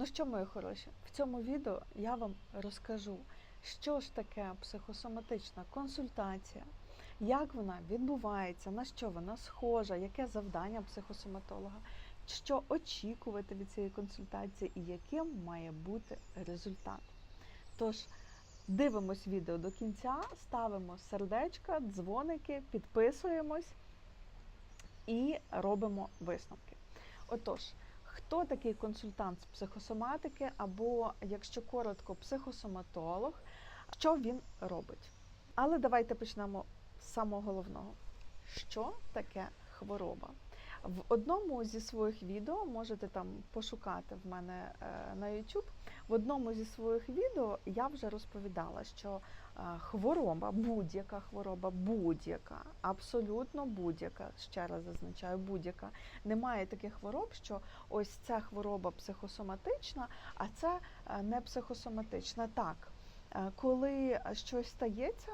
Ну що, мої хороші, в цьому відео я вам розкажу, що ж таке психосоматична консультація, як вона відбувається, на що вона схожа, яке завдання психосоматолога, що очікувати від цієї консультації і яким має бути результат. Тож дивимось відео до кінця, ставимо сердечка, дзвоники, підписуємось і робимо висновки. Отож, хто такий консультант з психосоматики, або, якщо коротко, психосоматолог, що він робить? Але давайте почнемо з самого головного. Що таке хвороба? В одному зі своїх відео можете там пошукати в мене е, на YouTube. В одному зі своїх відео я вже розповідала, що е, хвороба, будь-яка хвороба, будь-яка, абсолютно будь-яка, ще раз зазначаю, будь-яка. Немає таких хвороб, що ось ця хвороба психосоматична, а це не психосоматична. Так, е, коли щось стається,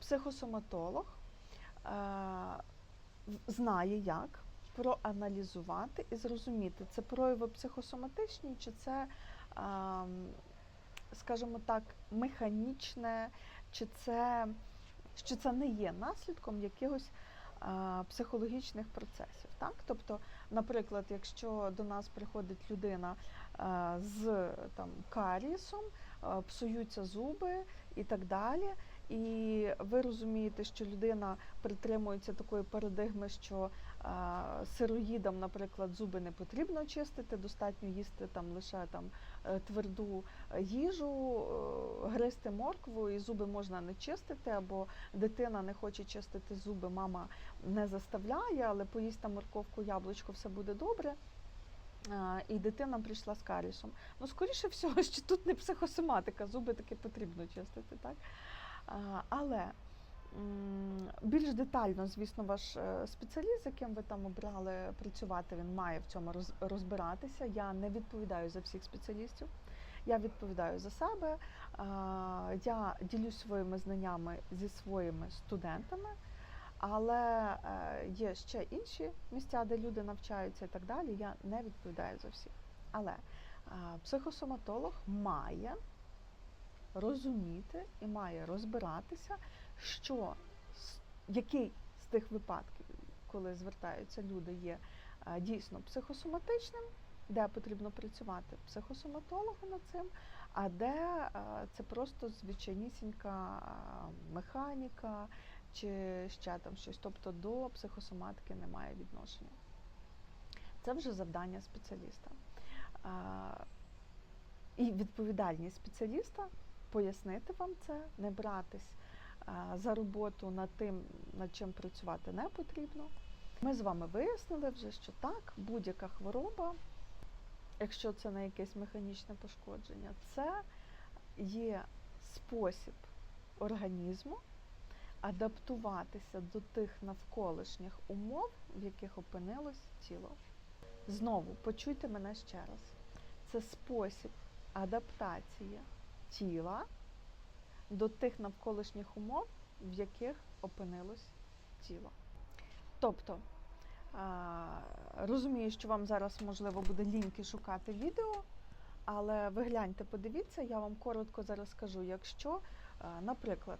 психосоматолог е, знає як проаналізувати і зрозуміти, це прояви психосоматичні, чи це, ем, скажімо так, механічне, чи це, що це не є наслідком якихось е, психологічних процесів. Так? Тобто, наприклад, якщо до нас приходить людина е, з там, карієсом, е, псуються зуби і так далі. І ви розумієте, що людина притримується такої парадигми, що а, сироїдам, наприклад, зуби не потрібно чистити, достатньо їсти там лише там е, тверду їжу, е, гризти моркву, і зуби можна не чистити, або дитина не хоче чистити зуби, мама не заставляє, але поїсть там морковку, яблучко, все буде добре. І дитина прийшла з карісом. Ну, скоріше всього, що тут не психосоматика, зуби таки потрібно чистити, так? Але більш детально, звісно, ваш е, спеціаліст, з яким ви там обрали працювати, він має в цьому розбиратися. Я не відповідаю за всіх спеціалістів. Я відповідаю за себе. Я ділюсь своїми знаннями зі своїми студентами, але е, є ще інші місця, де люди навчаються і так далі. Я не відповідаю за всіх. Але е, психосоматолог має розуміти і має розбиратися, що який з тих випадків, коли звертаються люди, є е, дійсно психосоматичним, де потрібно працювати психосоматологу над цим, а де е, це просто звичайнісінька е, механіка чи ще там щось. Тобто до психосоматики немає відношення. Це вже завдання спеціаліста. І відповідальність спеціаліста пояснити вам це, не братись за роботу над тим, над чим працювати не потрібно. Ми з вами вияснили вже, що так, будь-яка хвороба, якщо це не якесь механічне пошкодження, це є спосіб організму адаптуватися до тих навколишніх умов, в яких опинилось тіло. Знову почуйте мене ще раз. Це спосіб адаптації тіла до тих навколишніх умов, в яких опинилось тіло. Тобто, розумію, що вам зараз можливо буде ліньки шукати відео, але ви гляньте, подивіться, я вам коротко зараз скажу, якщо, наприклад,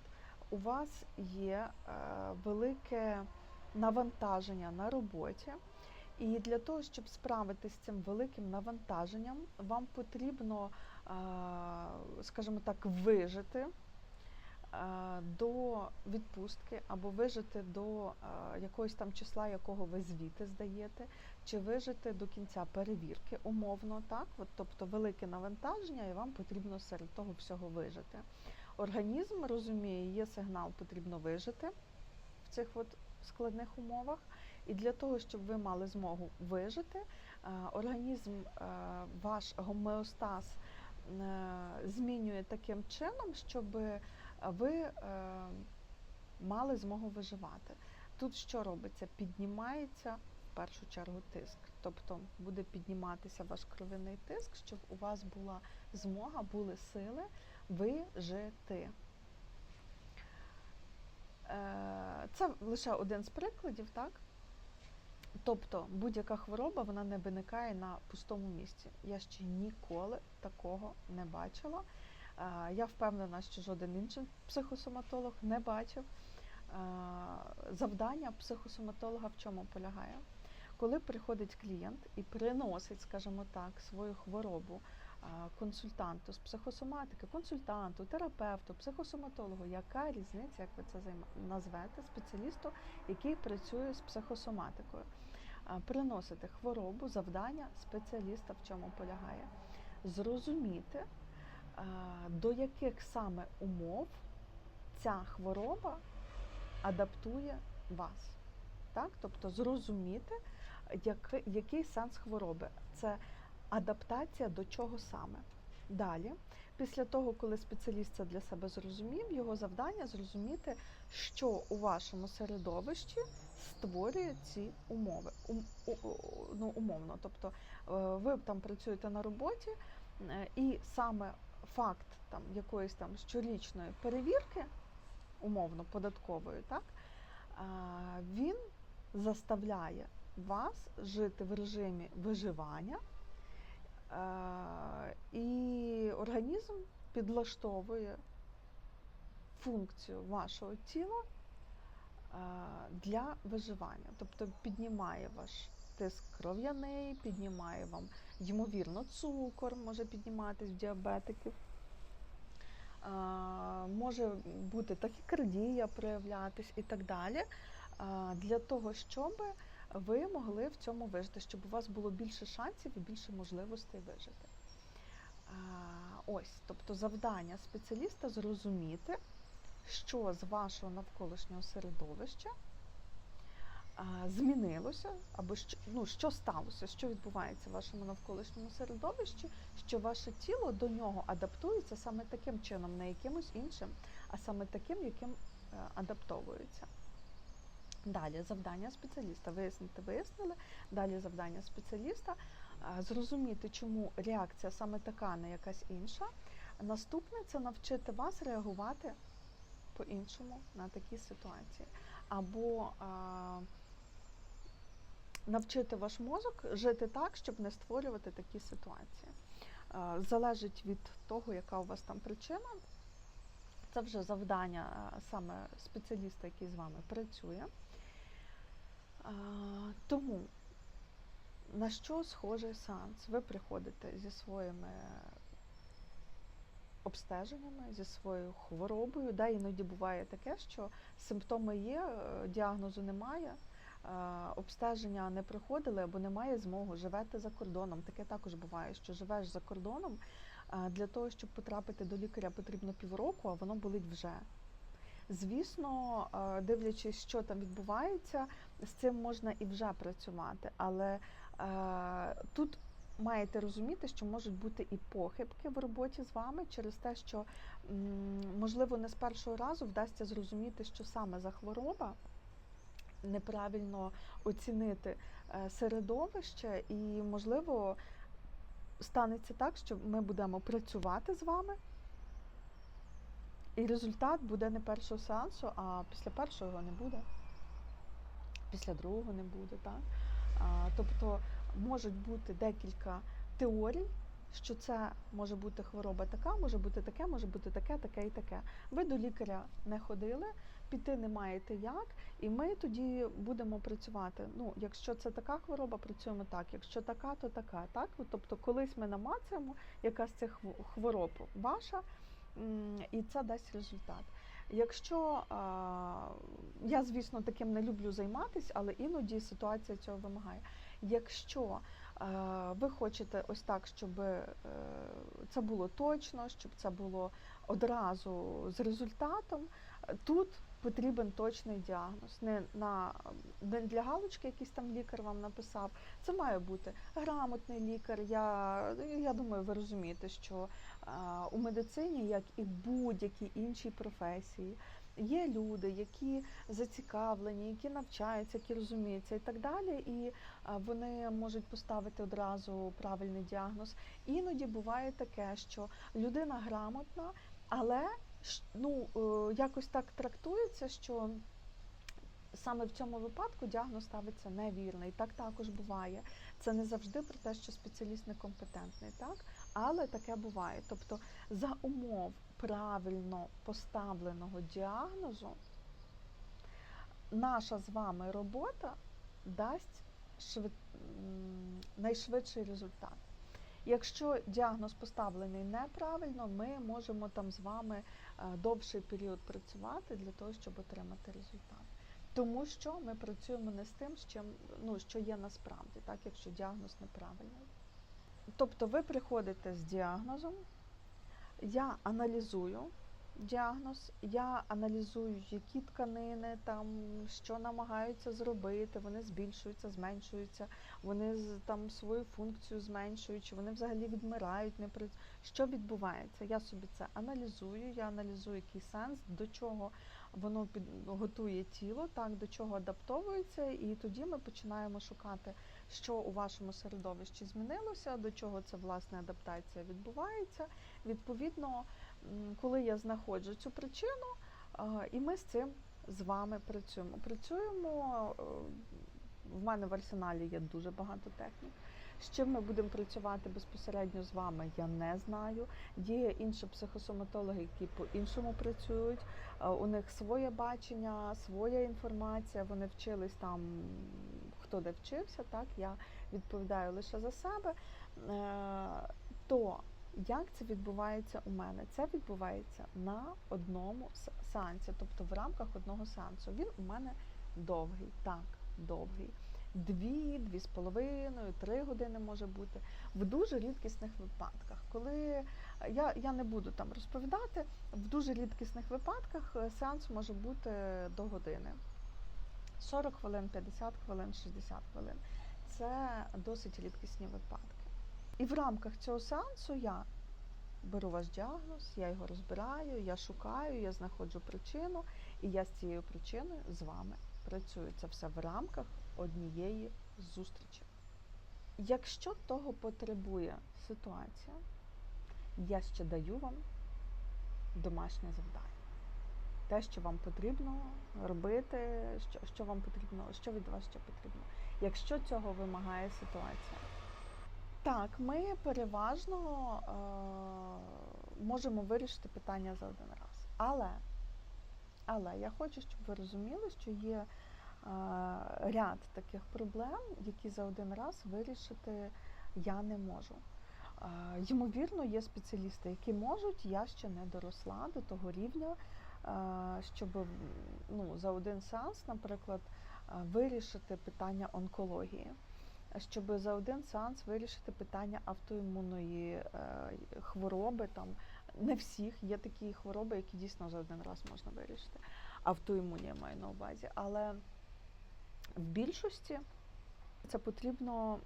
у вас є е, велике навантаження на роботі, і для того, щоб справитися з цим великим навантаженням, вам потрібно, скажімо так, вижити до відпустки або вижити до е, якогось там числа, якого ви звіти здаєте, чи вижити до кінця перевірки, умовно, так? От, тобто велике навантаження, і вам потрібно серед того всього вижити. Організм розуміє, є сигнал, потрібно вижити в цих от складних умовах. І для того, щоб ви мали змогу вижити, е, організм, е, ваш гомеостаз е, змінює таким чином, щоб ви е, мали змогу виживати. Тут що робиться? Піднімається в першу чергу тиск. Тобто буде підніматися ваш кровяний тиск, щоб у вас була змога, були сили вижити. Е, Це лише один з прикладів, так? Тобто будь-яка хвороба вона не виникає на пустому місці. Я ще ніколи такого не бачила. Я впевнена, що жоден інший психосоматолог не бачив. Завдання психосоматолога в чому полягає? Коли приходить клієнт і приносить, скажімо так, свою хворобу консультанту з психосоматики, консультанту, терапевту, психосоматологу, яка різниця, як ви це назвете, спеціалісту, який працює з психосоматикою. Приносити хворобу, завдання спеціаліста в чому полягає? Зрозуміти, до яких саме умов ця хвороба адаптує вас. Так? Тобто зрозуміти, який, який сенс хвороби. Це адаптація до чого саме. Далі, після того, коли спеціаліст це для себе зрозумів, його завдання зрозуміти, що у вашому середовищі створює ці умови. Ум, у- у- ну, умовно. Тобто е, ви там працюєте на роботі, е, і саме факт там, якоїсь там щорічної перевірки, умовно податкової, так, він заставляє вас жити в режимі виживання, і організм підлаштовує функцію вашого тіла для виживання. Тобто піднімає ваш тиск кров'яний, піднімає вам, ймовірно, цукор може підніматись діабетиків. Може бути тахікардія проявлятись і так далі, для того, щоб ви могли в цьому вижити, щоб у вас було більше шансів і більше можливостей вижити. Ось, тобто завдання спеціаліста зрозуміти, що з вашого навколишнього середовища змінилося, або що, ну, що сталося, що відбувається в вашому навколишньому середовищі, що ваше тіло до нього адаптується саме таким чином, не якимось іншим, а саме таким, яким е, адаптовується. Далі завдання спеціаліста. Вияснити, вияснили. Далі завдання спеціаліста зрозуміти, чому реакція саме така, не якась інша. Наступне це навчити вас реагувати по-іншому на такі ситуації. Або а, навчити ваш мозок жити так, щоб не створювати такі ситуації. Залежить від того, яка у вас там причина. Це вже завдання саме спеціаліста, який з вами працює. Тому на що схожий сеанс? Ви приходите зі своїми обстеженнями, зі своєю хворобою. Да, іноді буває таке, що симптоми є, е, діагнозу немає, е, обстеження не приходили або немає змоги, живете за кордоном. Таке також буває, що живеш за кордоном. е, Для того, щоб потрапити до лікаря, потрібно півроку, а воно болить вже. Звісно, е, дивлячись, що там відбувається, з цим можна і вже працювати, але е, тут маєте розуміти, що можуть бути і похибки в роботі з вами через те, що можливо не з першого разу вдасться зрозуміти, що саме за хвороба, неправильно оцінити е, середовище, і можливо станеться так, що ми будемо працювати з вами. І результат буде не першого сеансу, а після першого не буде, після другого не буде. Так? Тобто можуть бути декілька теорій, що це може бути хвороба така, може бути таке, може бути таке, таке і таке. Ви до лікаря не ходили, піти не маєте як, і ми тоді будемо працювати. Ну, якщо це така хвороба, працюємо так. Якщо така, то така. Так? Тобто, колись ми намацаємо, яка з цих хвороб ваша, і це дасть результат. Якщо а, я, звісно, таким не люблю займатися, але іноді ситуація цього вимагає. Якщо ви хочете ось так, щоб е, це було точно, щоб це було одразу з результатом, тут потрібен точний діагноз. Не на не для галочки, якийсь там лікар вам написав. Це має бути грамотний лікар. Я, я думаю, ви розумієте, що у медицині, як і будь-якій іншій професії, є люди, які зацікавлені, які навчаються, які розуміються і так далі. І вони можуть поставити одразу правильний діагноз. Іноді буває таке, що людина грамотна, але ну, е, якось так трактується, що саме в цьому випадку діагноз ставиться невірний. Так також буває. Це не завжди про те, що спеціаліст некомпетентний, так? Але таке буває. Тобто, за умов правильно поставленого діагнозу, наша з вами робота дасть швид... найшвидший результат. Якщо діагноз поставлений неправильно, ми можемо там з вами е, довший період працювати для того, щоб отримати результат. Тому що ми працюємо не з тим, з чим, ну, що є насправді, так, якщо діагноз неправильний. Тобто ви приходите з діагнозом, я аналізую діагноз, я аналізую, які тканини там, що намагаються зробити, вони збільшуються, зменшуються, вони там свою функцію зменшують, чи вони взагалі відмирають, не при... що відбувається. Я собі це аналізую, я аналізую, який сенс, до чого воно під... готує тіло, так, до чого адаптовується, і тоді ми починаємо шукати, що у вашому середовищі змінилося, до чого це власне адаптація відбувається. Відповідно, коли я знаходжу цю причину, і ми з цим з вами працюємо. Працюємо е, в мене в арсеналі є дуже багато технік. З чим ми будемо працювати безпосередньо з вами, я не знаю. Є інші психосоматологи, які по-іншому працюють. Е, У них своє бачення, своя інформація. Вони вчились там, хто де вчився. Так я відповідаю лише за себе. Е, То як це відбувається у мене? Це відбувається на одному сеансі, тобто в рамках одного сеансу. Він у мене довгий, так, довгий. Дві, дві з половиною, три години може бути в дуже рідкісних випадках. Коли я, я не буду там розповідати, в дуже рідкісних випадках е, сеанс може бути до години. 40 хвилин, 50 хвилин, 60 хвилин. Це досить рідкісні випадки. І в рамках цього сеансу я беру ваш діагноз, я його розбираю, я шукаю, я знаходжу причину, і я з цією причиною з вами працюю. Це все в рамках однієї зустрічі. Якщо того потребує ситуація, я ще даю вам домашнє завдання. Те, що вам потрібно робити, що, що вам потрібно, що від вас ще потрібно, якщо цього вимагає ситуація. Так, ми переважно е, можемо вирішити питання за один раз. Але, але я хочу, щоб ви розуміли, що є е, ряд таких проблем, які за один раз вирішити я не можу. Е, ймовірно, є спеціалісти, які можуть, я ще не доросла до того рівня, е, щоб ну, за один сеанс, наприклад, е, вирішити питання онкології щоб за один сеанс вирішити питання автоімунної е, хвороби. Там не всіх є такі хвороби, які дійсно за один раз можна вирішити. Автоімунія маю на увазі. Але в більшості це потрібно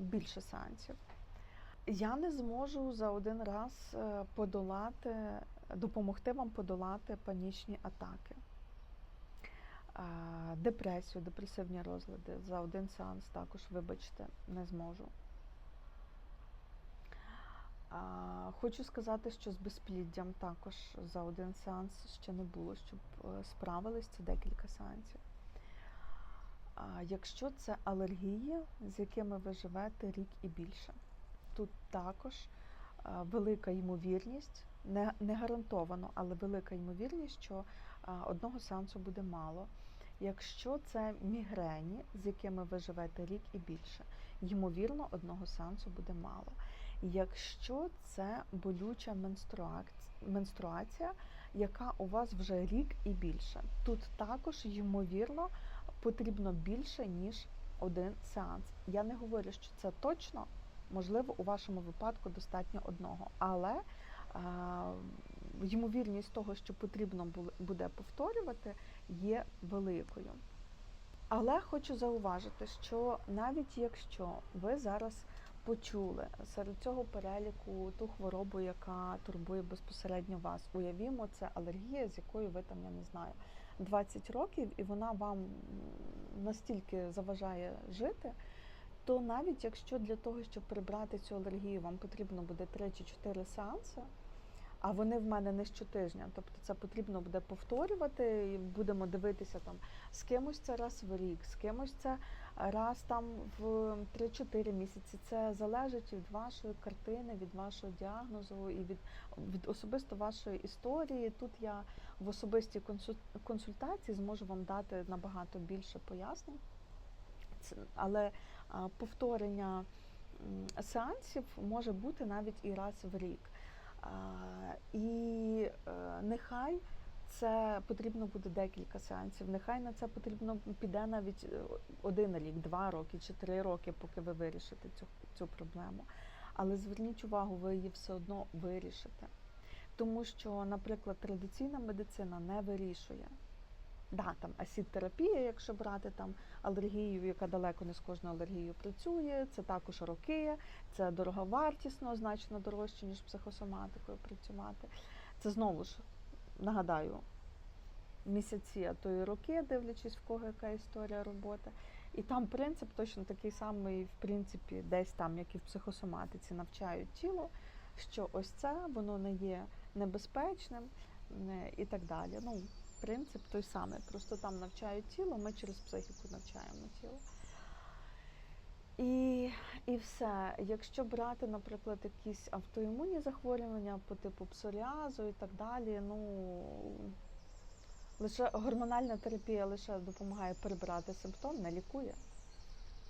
більше сеансів. Я не зможу за один раз е, подолати, допомогти вам подолати панічні атаки. Депресію, депресивні розлади за один сеанс також, вибачте, не зможу. Хочу сказати, що з безпліддям також за один сеанс ще не було, щоб е, справились, це декілька сеансів. Якщо це алергії, з якими ви живете рік і більше, тут також е, велика ймовірність, не, не гарантовано, але велика ймовірність, що е, одного сеансу буде мало. Якщо це мігрені, з якими ви живете рік і більше, ймовірно, одного сеансу буде мало. Якщо це болюча менструація, яка у вас вже рік і більше, тут також ймовірно потрібно більше ніж один сеанс. Я не говорю, що це точно, можливо, у вашому випадку достатньо одного, але ймовірність того, що потрібно буде повторювати, є великою. Але хочу зауважити, що навіть якщо ви зараз почули серед цього переліку ту хворобу, яка турбує безпосередньо вас, уявімо, це алергія, з якою ви там, я не знаю, 20 років, і вона вам настільки заважає жити, то навіть якщо для того, щоб прибрати цю алергію, вам потрібно буде 3 чи 4 сеанси, а вони в мене не щотижня. Тобто це потрібно буде повторювати, і будемо дивитися там з кимось це раз в рік, з кимось це раз там в 3-4 місяці. Це залежить від вашої картини, від вашого діагнозу і від, від особисто вашої історії. Тут я в особистій консу- консультації зможу вам дати набагато більше пояснень. Але повторення сеансів може бути навіть і раз в рік. І е, нехай це потрібно буде декілька сеансів. Нехай на це потрібно піде навіть е, один рік, два роки чи три роки, поки ви вирішите цю, цю проблему. Але зверніть увагу, ви її все одно вирішите. Тому що, наприклад, традиційна медицина не вирішує. Да, там асід-терапія, якщо брати там алергію, яка далеко не з кожною алергією працює, це також роки, це дороговартісно, значно дорожче, ніж психосоматикою працювати. Це знову ж нагадаю, місяці, а то і роки, дивлячись, в кого яка історія роботи. І там принцип точно такий самий, в принципі, десь там, як і в психосоматиці, навчають тіло, що ось це воно не є небезпечним не- і так далі. Ну, принцип той самий. Просто там навчають тіло, ми через психіку навчаємо тіло. І, і все. Якщо брати, наприклад, якісь автоімунні захворювання по типу псоріазу і так далі, ну лише гормональна терапія лише допомагає прибрати симптом, не лікує.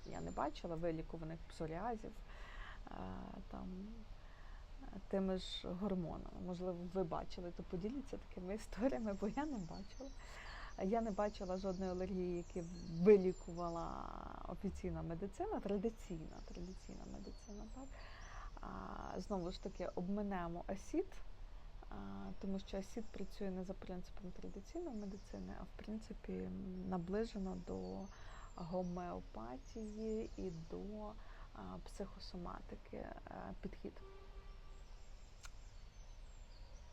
Я не бачила вилікуваних псоріазів е, тими ж гормонами. Можливо, ви бачили, то поділіться такими історіями, бо я не бачила. Я не бачила жодної алергії, які вилікувала офіційна медицина, традиційна, традиційна медицина. Так? А, знову ж таки, обминемо асід, а, тому що асід працює не за принципом традиційної медицини, а в принципі наближено до гомеопатії і до а, психосоматики е, підхід.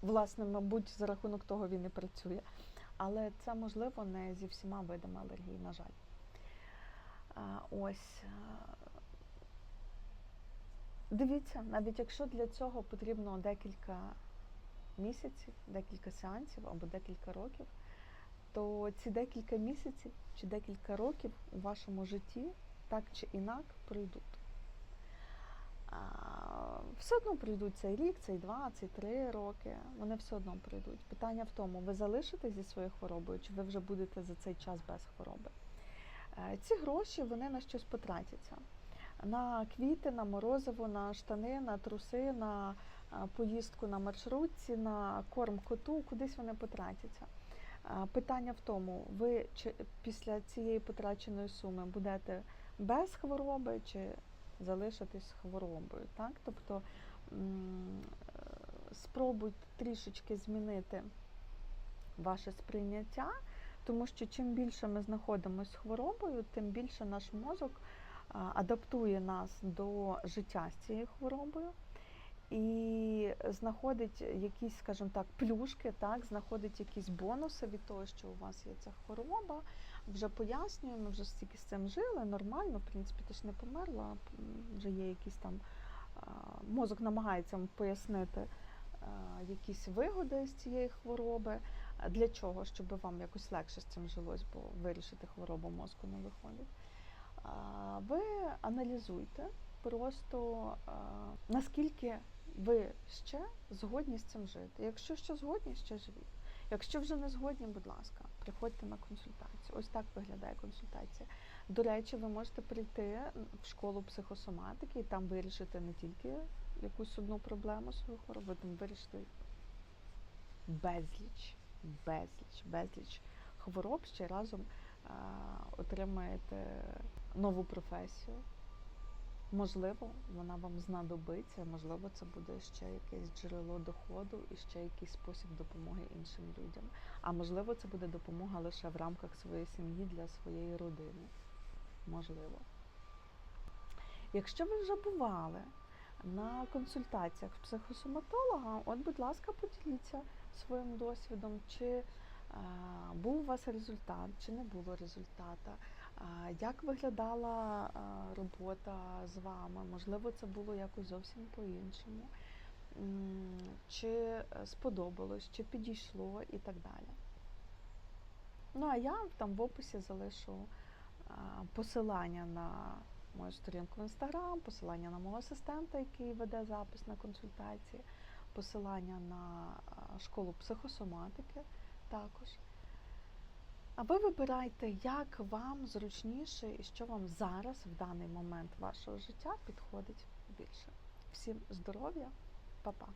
Власне, мабуть, за рахунок того він і працює. Але це можливо не зі всіма видами алергії, на жаль. Ось. Дивіться, навіть якщо для цього потрібно декілька місяців, декілька сеансів або декілька років, то ці декілька місяців чи декілька років у вашому житті так чи інак пройдуть. Все одно пройдуть цей рік, цей два, цей три роки. Вони все одно пройдуть. Питання в тому, ви залишитесь зі своєю хворобою, чи ви вже будете за цей час без хвороби. Е, Ці гроші вони на щось потратяться. На квіти, на морозиво, на штани, на труси, на е, поїздку на маршрутці, на корм коту, кудись вони потратяться. Е, Питання в тому, ви чи після цієї потраченої суми будете без хвороби чи залишитись хворобою. Так? Тобто спробуйте трішечки змінити ваше сприйняття, тому що чим більше ми знаходимося з хворобою, тим більше наш мозок адаптує нас до життя з цією хворобою. І знаходить якісь, скажімо так, плюшки, так, знаходить якісь бонуси від того, що у вас є ця хвороба. Вже пояснюю, ми вже стільки з цим жили, нормально, в принципі, ти ж не померла, вже є якісь там мозок намагається пояснити якісь вигоди з цієї хвороби. Для чого? Щоб вам якось легше з цим жилось, бо вирішити хворобу мозку не виходить. Ви аналізуйте просто наскільки ви ще згодні з цим жити. Якщо ще згодні, ще живіть. Якщо вже не згодні, будь ласка, приходьте на консультацію. Ось так виглядає консультація. До речі, ви можете прийти в школу психосоматики і там вирішити не тільки якусь одну проблему свою хворобу, там вирішити безліч, безліч, безліч хвороб ще разом отримаєте нову професію. Можливо, вона вам знадобиться, можливо, це буде ще якесь джерело доходу і ще якийсь спосіб допомоги іншим людям. А можливо, це буде допомога лише в рамках своєї сім'ї для своєї родини. Можливо. Якщо ви вже бували на консультаціях в психосоматолога, от, будь ласка, поділіться своїм досвідом, чи а, був у вас результат, чи не було результата. Як виглядала робота з вами? Можливо, це було якось зовсім по-іншому. Чи е, сподобалось, чи підійшло і так далі. Ну, а я там в описі залишу посилання на мою сторінку в інстаграм, посилання на мого асистента, який веде запис на консультації, посилання на школу психосоматики також. А ви вибирайте, як вам зручніше і що вам зараз, в даний момент вашого життя, підходить більше. Всім здоров'я, па-па!